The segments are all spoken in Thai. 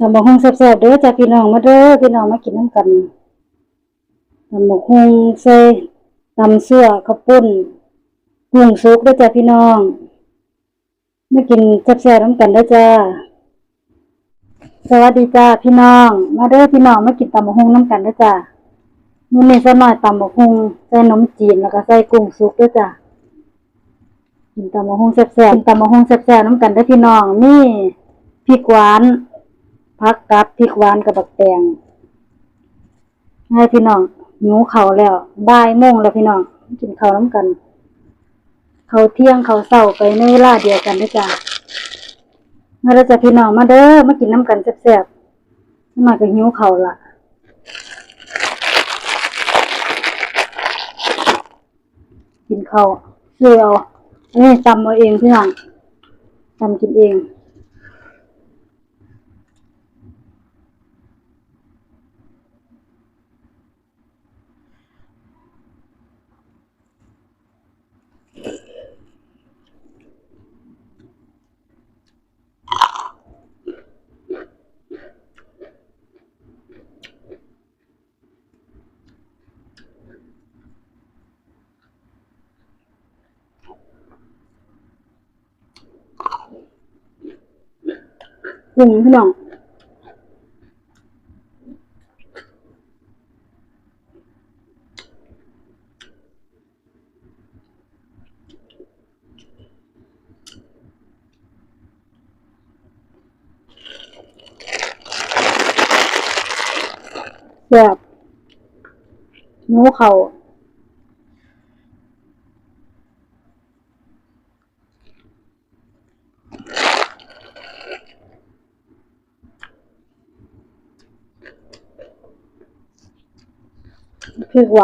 ตำบักหุ่งแซ่บๆเด้อจ้าพี่น้องมาเด้อพี่น้องมากินน้ำกันตำบักหุ่งใส่ตำซั่วข้าวปุ้นกุ้งสุกเด้อจ้าพี่น้องมากินแซ่บๆน้ำกันเด้อจ้าสวัสดีจ้าพี่น้อง มาเด้อพี่น้องมากินตำบักหุ่งน้ำกันเด้อจ้ามื้อนี้สักหน่อยตำบักหุ่งใส่นมจีนแล้วก็ใส่กุ้งสุกเด้อจ้ากินตำบักหุ่งแซ่บๆกินตำบักหุ่งแซ่บๆน้ำกันเด้อพี่น้องมีพริกหวาน พักกับพริกหวานกับบักแตงให้พี่น้องหิวเขาแล้วบ่ายโมงแล้วพี่น้องกินข้าวน้ำกัน เขาเที่ยงเขาวเช้าไปในเวลาเดียวกันด้อจ้ามาเด้อจ้าพี่น้องมาเด้อมากินน้ำกันแซ่บๆมาก็หิวเขาละกินข้าวซื้อเอาอันนี้ตำเอาเองพี่น้องตำกินเอง กุ้งพี่น้องแบบหนูเขาพริกหวา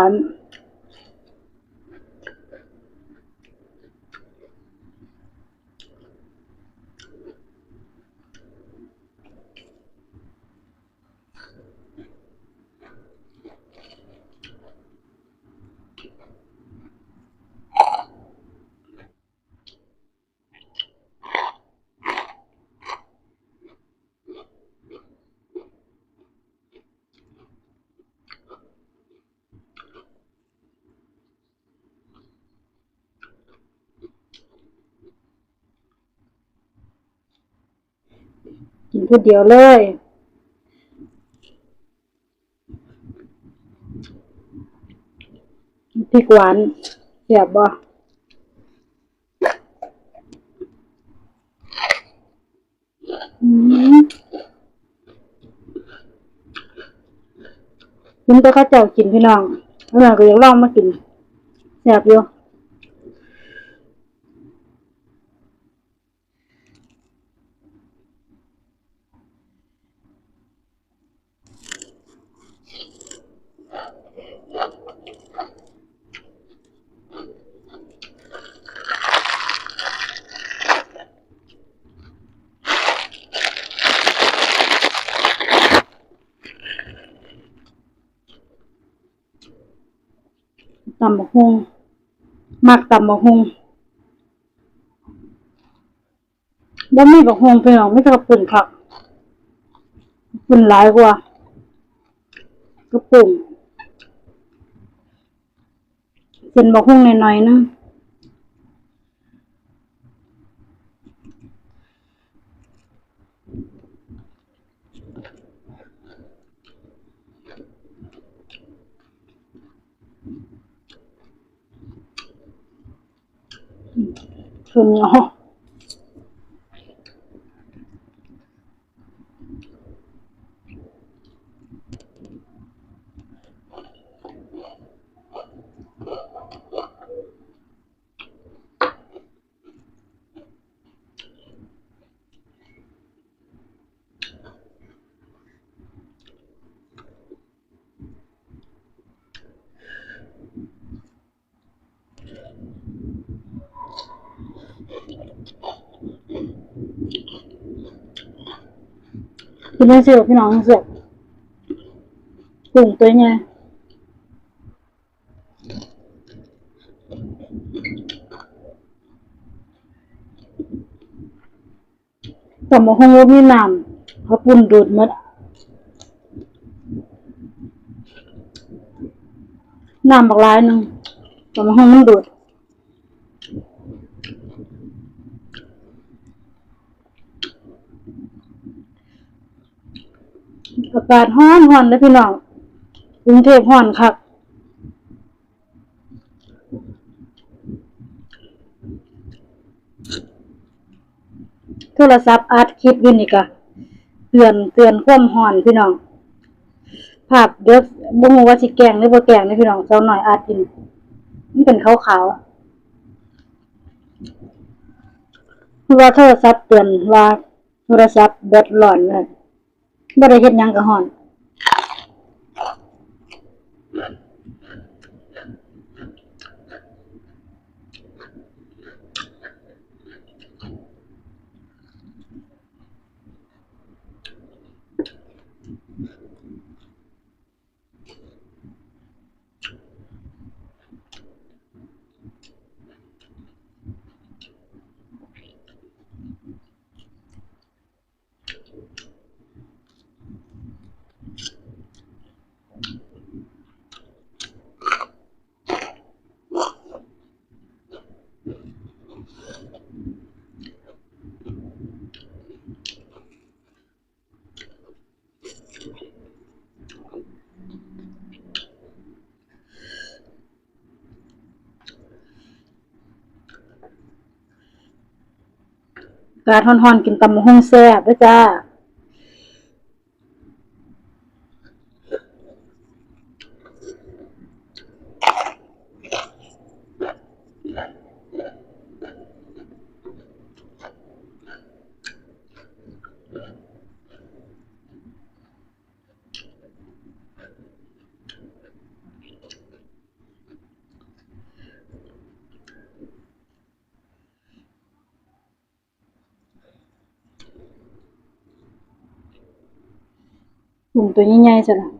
น กินคนเดียวเลย พริกหวานแซ่บบ่อืมกินแต่ข้าวเจ้ากินพี่น้องแล้วก็ยากลองมากินแซ่บอยู่ ตำบักฮุงมักตำบักฮุงบ่มีบักฮุงพี่น้องไม่ต้องปุ่นครับปุ่นหลายกว่ากระปุ่นเส้นบักฮุงหน่อยๆนะ งส่ วนเหนียวพี่น้องเสียบปุ่งตัวไงตำบักฮุงบ่มีน้เขาปุ่นดูดหมดน้ำบักหลายหนึ่งแต่มาห้องมันดูด อากาศร้อนร้อนเลยพี่น้องกรุงเทพร้อนคักโทรศัพท์อัดคลิปอยู่นี่กะเตือนเตือนความร้อนพี่น้อง ภาพเดี๋ยวบ่ฮู้ว่าสิแกงหรือบ่แกงนี่พี่น้องเจ้าหน่อยอัดกินมันเป็นขาวๆคือว่าโทรศัพท์เตือนว่าโทรศัพท์แบตร้อนเลย บ่ได้เฮ็ดหยังก็ฮ้อน กาศร้อนๆกินตำบักหุ่งแซ่บด้อจ้า กลุ่ม ตัวใหญ่ๆจ้ะล่ะต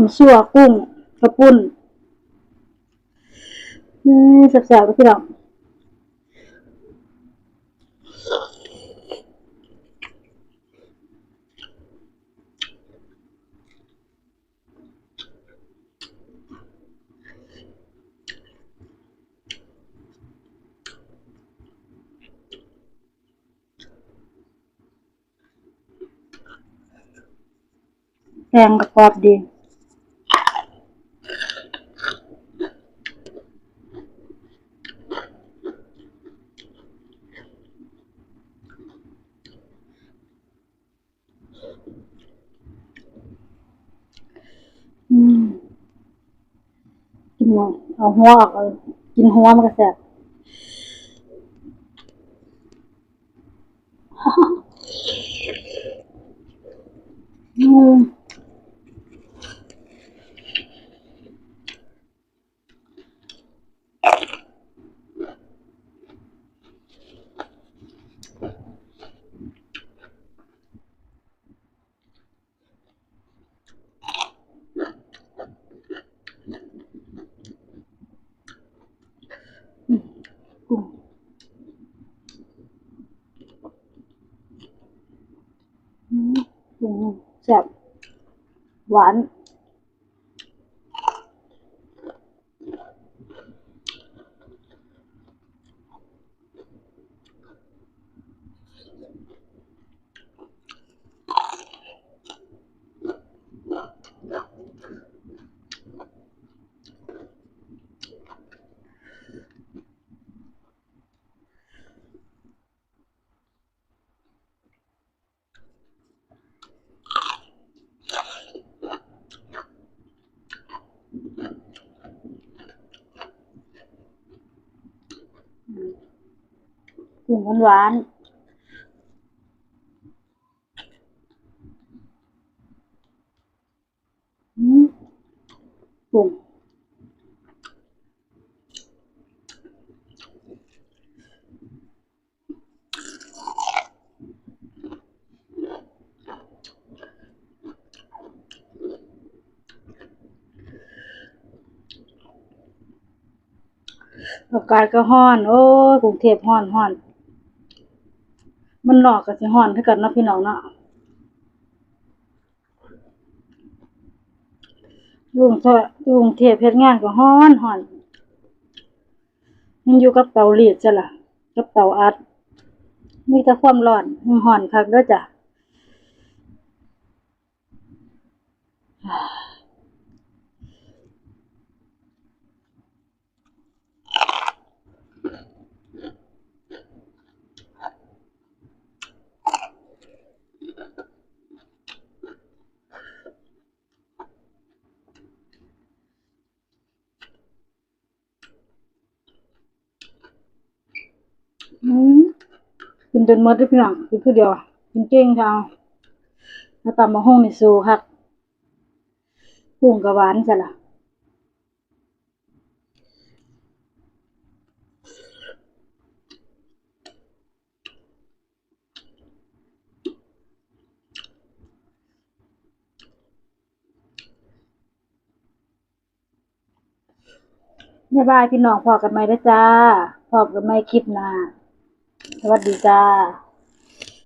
ำซั่วกุ้งกระปุ้นอืมแซ่บๆเด้อพี่น้องแกงกระกอบดี อืม กิน หัวเอาหัวออกเอากินหัวมันก็แสบอืม one. หวานกลิ่นหวานๆอืมอากาศก็ร้อน โอ้ยกรุงเทพร้อนร้อน มันหลอกกับสิห่อนถ้าเกิดเนาะพี่น้องเนาะยุงเทพยุงเทพเพชรงานก็ห่อนห่อนยังอยู่กับเตารีดจ้ะล่ะ กับเตาอัดมีแต่ความร้อนห่อนคักเด้อจ้ะ อืมกิ นจนมดด้อพี่น้องกินผู้เดียวกินเก่งจังแล้วตำมะฮุ่งนี่สู้คักกุ้งก็หวานจ้ะล่ะบ๊ายบายพี่น้องพอกันใหม่เด้อจ้าพบกันใหม่คลิปหน้า สวัสดีจ้า